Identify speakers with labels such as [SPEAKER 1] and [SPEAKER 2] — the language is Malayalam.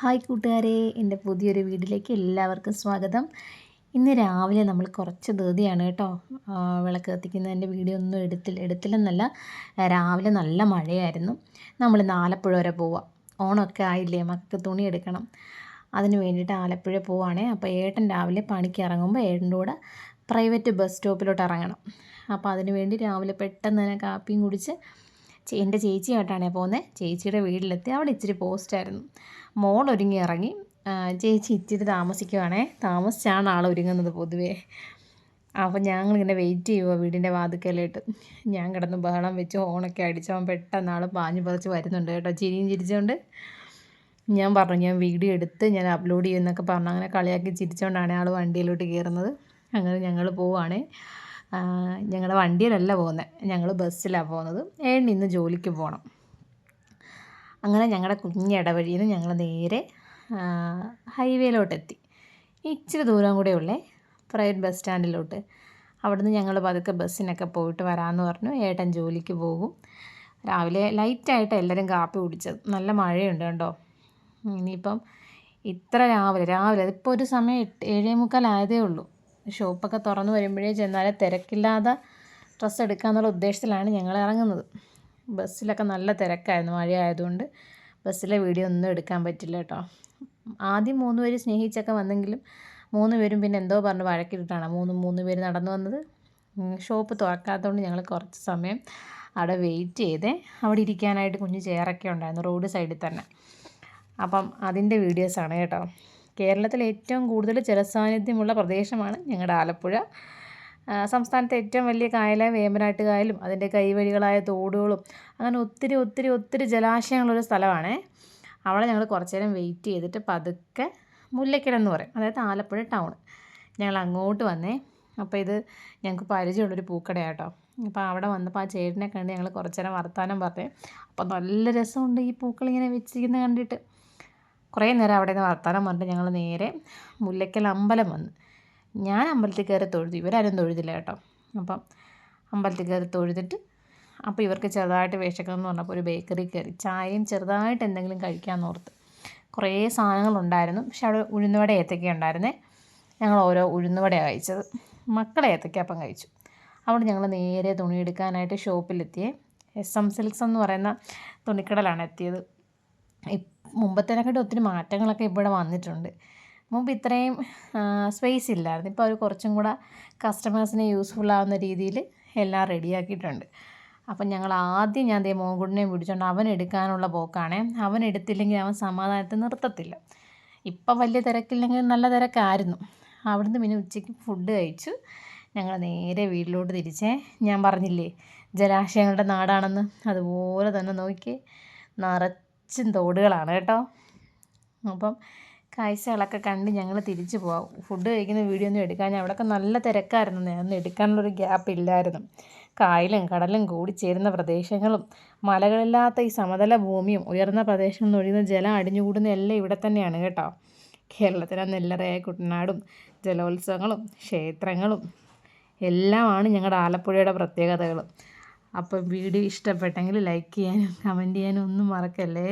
[SPEAKER 1] ഹായ് കൂട്ടുകാരെ എന്റെ പുതിയൊരു വീട്ടിലേക്ക് എല്ലാവർക്കും സ്വാഗതം. ഇന്ന് രാവിലെ നമ്മൾ കുറച്ച് ധൃതിയാണ് കേട്ടോ. വിളക്ക് കത്തിക്കുന്നതിന്റെ വീഡിയോ ഒന്നും എടുത്തില്ല എടുത്തില്ലെന്നല്ല രാവിലെ നല്ല മഴയായിരുന്നു. നമ്മൾ ഇന്ന് ആലപ്പുഴ വരെ പോവാം. ഓണമൊക്കെ ആയില്ലേ മക്കൾക്ക് തുണി എടുക്കണം. അതിന് വേണ്ടിയിട്ട് ആലപ്പുഴ പോവാണേ. അപ്പോൾ ഏട്ടൻ രാവിലെ പണിക്ക് ഇറങ്ങുമ്പോൾ ഏട്ടന്റെ കൂടെ പ്രൈവറ്റ് ബസ് സ്റ്റോപ്പിലോട്ട് ഇറങ്ങണം. അപ്പോൾ അതിന് വേണ്ടി രാവിലെ പെട്ടെന്ന് തന്നെ കാപ്പിയും കുടിച്ച് എന്റെ ചേച്ചിയായിട്ടാണ് പോകുന്നത് ചേച്ചിയുടെ വീട്ടിലെത്തി. അവിടെ ഇച്ചിരി പോസ്റ്റായിരുന്നു മോൾ ഒരുങ്ങി ഇറങ്ങി. ചേച്ചി ഇച്ചിരി താമസിക്കുവാണേ. താമസിച്ചാണ് ആൾ ഒരുങ്ങുന്നത് പൊതുവേ. അപ്പോൾ ഞങ്ങളിങ്ങനെ വെയിറ്റ് ചെയ്യുക വീടിന്റെ വാതുക്കലായിട്ട് ഞാൻ കിടന്ന് ബഹളം വെച്ച് ഹോണൊക്കെ അടിച്ചവൻ പെട്ടെന്ന് ആൾ പാഞ്ഞു പറിച്ച് വരുന്നുണ്ട് കേട്ടോ. ചിരിയും ചിരിച്ചുകൊണ്ട് ഞാൻ പറഞ്ഞു ഞാൻ വീഡിയോ എടുത്ത് ഞാൻ അപ്ലോഡ് ചെയ്യുമെന്നൊക്കെ പറഞ്ഞു. അങ്ങനെ കളിയാക്കി ചിരിച്ചുകൊണ്ടാണ് ആൾ വണ്ടിയിലോട്ട് കയറുന്നത് അങ്ങനെ ഞങ്ങൾ പോവുകയാണേ ഞങ്ങളുടെ വണ്ടിയിലല്ല പോകുന്നത് ഞങ്ങൾ ബസ്സിലാണ് പോകുന്നത് ഏഴിന് ഇന്ന് ജോലിക്ക് പോകണം അങ്ങനെ ഞങ്ങളുടെ കുഞ്ഞിടവഴിയിൽ നിന്ന് ഞങ്ങൾ നേരെ ഹൈവേയിലോട്ടെത്തി. ഇച്ചിരി ദൂരം കൂടെ ഉള്ളേ പ്രൈവറ്റ് ബസ് സ്റ്റാൻഡിലോട്ട്. അവിടുന്ന് ഞങ്ങൾ പതുക്കെ ബസ്സിനൊക്കെ പോയിട്ട് വരാമെന്ന് പറഞ്ഞു. ഏട്ടൻ ജോലിക്ക് പോകും. രാവിലെ ലൈറ്റായിട്ട് എല്ലാവരും കാപ്പി കുടിച്ചത്. നല്ല മഴയുണ്ട് കേട്ടോ ഇനിയിപ്പം ഇത്ര രാവിലെ രാവിലെ അതിപ്പോൾ ഒരു സമയം എട്ട് ഏഴേ മുക്കാലായതേ ഉള്ളൂ. ഷോപ്പൊക്കെ തുറന്നു വരുമ്പോഴേ ചെന്നാലേ തിരക്കില്ലാതെ ഡ്രസ്സ് എടുക്കാമെന്നുള്ള ഉദ്ദേശത്തിലാണ് ഞങ്ങൾ ഇറങ്ങുന്നത്. ബസ്സിലൊക്കെ നല്ല തിരക്കായിരുന്നു മഴ ആയതുകൊണ്ട് ബസ്സിലെ വീഡിയോ ഒന്നും എടുക്കാൻ പറ്റില്ല കേട്ടോ. ആദ്യം മൂന്ന് പേര് സ്നേഹിച്ചൊക്കെ വന്നെങ്കിലും മൂന്ന് പേരും പിന്നെ എന്തോ പറഞ്ഞ് വഴക്കിട്ടിട്ടാണ് മൂന്ന് മൂന്ന് പേര് നടന്നു വന്നത്. ഷോപ്പ് തുറക്കാത്തതുകൊണ്ട് ഞങ്ങൾ കുറച്ച് സമയം അവിടെ വെയിറ്റ് ചെയ്തേ. അവിടെ ഇരിക്കാനായിട്ട് കുഞ്ഞ് ചെയറൊക്കെ ഉണ്ടായിരുന്നു റോഡ് സൈഡിൽ തന്നെ. അപ്പം അതിന്റെ വീഡിയോസാണ് കേട്ടോ. കേരളത്തിൽ ഏറ്റവും കൂടുതൽ ജലസാന്നിധ്യമുള്ള പ്രദേശമാണ് ഞങ്ങളുടെ ആലപ്പുഴ. സംസ്ഥാനത്തെ ഏറ്റവും വലിയ കായലായ വേമ്പനാട്ട് കായലും അതിന്റെ കൈവഴികളായ തോടുകളും അങ്ങനെ ഒത്തിരി ഒത്തിരി ഒത്തിരി ജലാശയങ്ങളുള്ള സ്ഥലമാണ്. അവിടെ ഞങ്ങൾ കുറച്ച് നേരം വെയിറ്റ് ചെയ്തിട്ട് പതുക്കെ എന്ന് പറയും. അതായത് ആലപ്പുഴ ടൗൺ ഞങ്ങൾ അങ്ങോട്ട് വന്നേ. അപ്പോൾ ഇത് ഞങ്ങൾക്ക് പരിചയമുള്ളൊരു പൂക്കടയാട്ടോ. അപ്പോൾ അവിടെ വന്നപ്പോൾ ആ ചേട്ടനെ കണ്ട് ഞങ്ങൾ കുറച്ച് നേരം വർത്തമാനം പറഞ്ഞു. അപ്പോൾ നല്ല രസമുണ്ട് ഈ പൂക്കൾ ഇങ്ങനെ വെച്ചിരിക്കുന്നത് കണ്ടിട്ട്. കുറേ നേരം അവിടെ നിന്ന് വർത്തമാനം പറഞ്ഞിട്ട് ഞങ്ങൾ നേരെ മുല്ലയ്ക്കൽ അമ്പലം വന്നു. ഞാൻ അമ്പലത്തിൽ കയറി തൊഴുതു. ഇവരാരും തൊഴുതില്ല കേട്ടോ. അപ്പം അമ്പലത്തിൽ കയറി തൊഴുതിട്ട് അപ്പോൾ ഇവർക്ക് ചെറുതായിട്ട് വിശക്കണം എന്ന് പറഞ്ഞപ്പോൾ ഒരു ബേക്കറി കയറി. ചായയും ചെറുതായിട്ട് എന്തെങ്കിലും കഴിക്കാമെന്ന് ഓർത്ത് കുറേ സാധനങ്ങളുണ്ടായിരുന്നു. പക്ഷെ അവിടെ ഉഴുന്നുവട ഏത്തക്ക ഉണ്ടായിരുന്നേ. ഞങ്ങൾ ഓരോ ഉഴുന്നുവടയാണ് കഴിച്ചത്. മക്കളെ ഏത്തക്കപ്പം കഴിച്ചു. അവിടെ ഞങ്ങൾ നേരെ തുണിയെടുക്കാനായിട്ട് ഷോപ്പിലെത്തിയേ. എസ് എം സിൽക്സ് എന്ന് പറയുന്ന തുണിക്കടലാണ് എത്തിയത്. മുമ്പത്തേനെക്കാട്ടും ഒത്തിരി മാറ്റങ്ങളൊക്കെ ഇവിടെ വന്നിട്ടുണ്ട്. മുമ്പ് ഇത്രയും സ്പേസ് ഇല്ലായിരുന്നു. ഇപ്പോൾ അവർ കുറച്ചും കൂടെ കസ്റ്റമേഴ്സിന് യൂസ്ഫുൾ ആവുന്ന രീതിയിൽ എല്ലാം റെഡിയാക്കിയിട്ടുണ്ട് അപ്പം ഞങ്ങൾ ആദ്യം ഞാൻ ദേ മോൻകുട്ടിനെയും പിടിച്ചുകൊണ്ട് അവൻ എടുക്കാനുള്ള പോക്കാണേ. അവൻ എടുത്തില്ലെങ്കിൽ അവൻ സമാധാനത്തിൽ നിർത്തത്തില്ല. ഇപ്പം വലിയ തിരക്കില്ലെങ്കിൽ നല്ല തിരക്കായിരുന്നു. അവിടുന്ന് പിന്നെ ഉച്ചയ്ക്ക് ഫുഡ് കഴിച്ചു. ഞങ്ങൾ നേരെ വീട്ടിലോട്ട് തിരിച്ചേ. ഞാൻ പറഞ്ഞില്ലേ ജലാശയങ്ങളുടെ നാടാണെന്ന്. അതുപോലെ തന്നെ നോക്കി നിറച്ചും തോടുകളാണ് കേട്ടോ. അപ്പം കാഴ്ചകളൊക്കെ കണ്ട് ഞങ്ങൾ തിരിച്ചു പോവാം. ഫുഡ് കഴിക്കുന്ന വീഡിയോ ഒന്നും എടുക്കാൻ അവിടെയൊക്കെ നല്ല തിരക്കായിരുന്നു. ഒന്നും എടുക്കാനുള്ളൊരു ഗ്യാപ്പ് ഇല്ലായിരുന്നു. കായലും കടലും കൂടി കൂടിച്ചേരുന്ന പ്രദേശങ്ങളും മലകളില്ലാത്ത ഈ സമതല ഭൂമിയും ഉയർന്ന പ്രദേശങ്ങളിൽ ഒഴിയുന്ന ജലം അടിഞ്ഞുകൂടുന്ന എല്ലാം ഇവിടെ തന്നെയാണ് കേട്ടോ. കേരളത്തിലെ നെല്ലറയായ കുട്ടനാടും ജലോത്സവങ്ങളും ക്ഷേത്രങ്ങളും എല്ലാമാണ് ഞങ്ങളുടെ ആലപ്പുഴയുടെ പ്രത്യേകതകൾ അപ്പം വീഡിയോ ഇഷ്ടപ്പെട്ടെങ്കിൽ ലൈക്ക് ചെയ്യാനും കമന്റ് ചെയ്യാനും ഒന്നും മറക്കല്ലേ?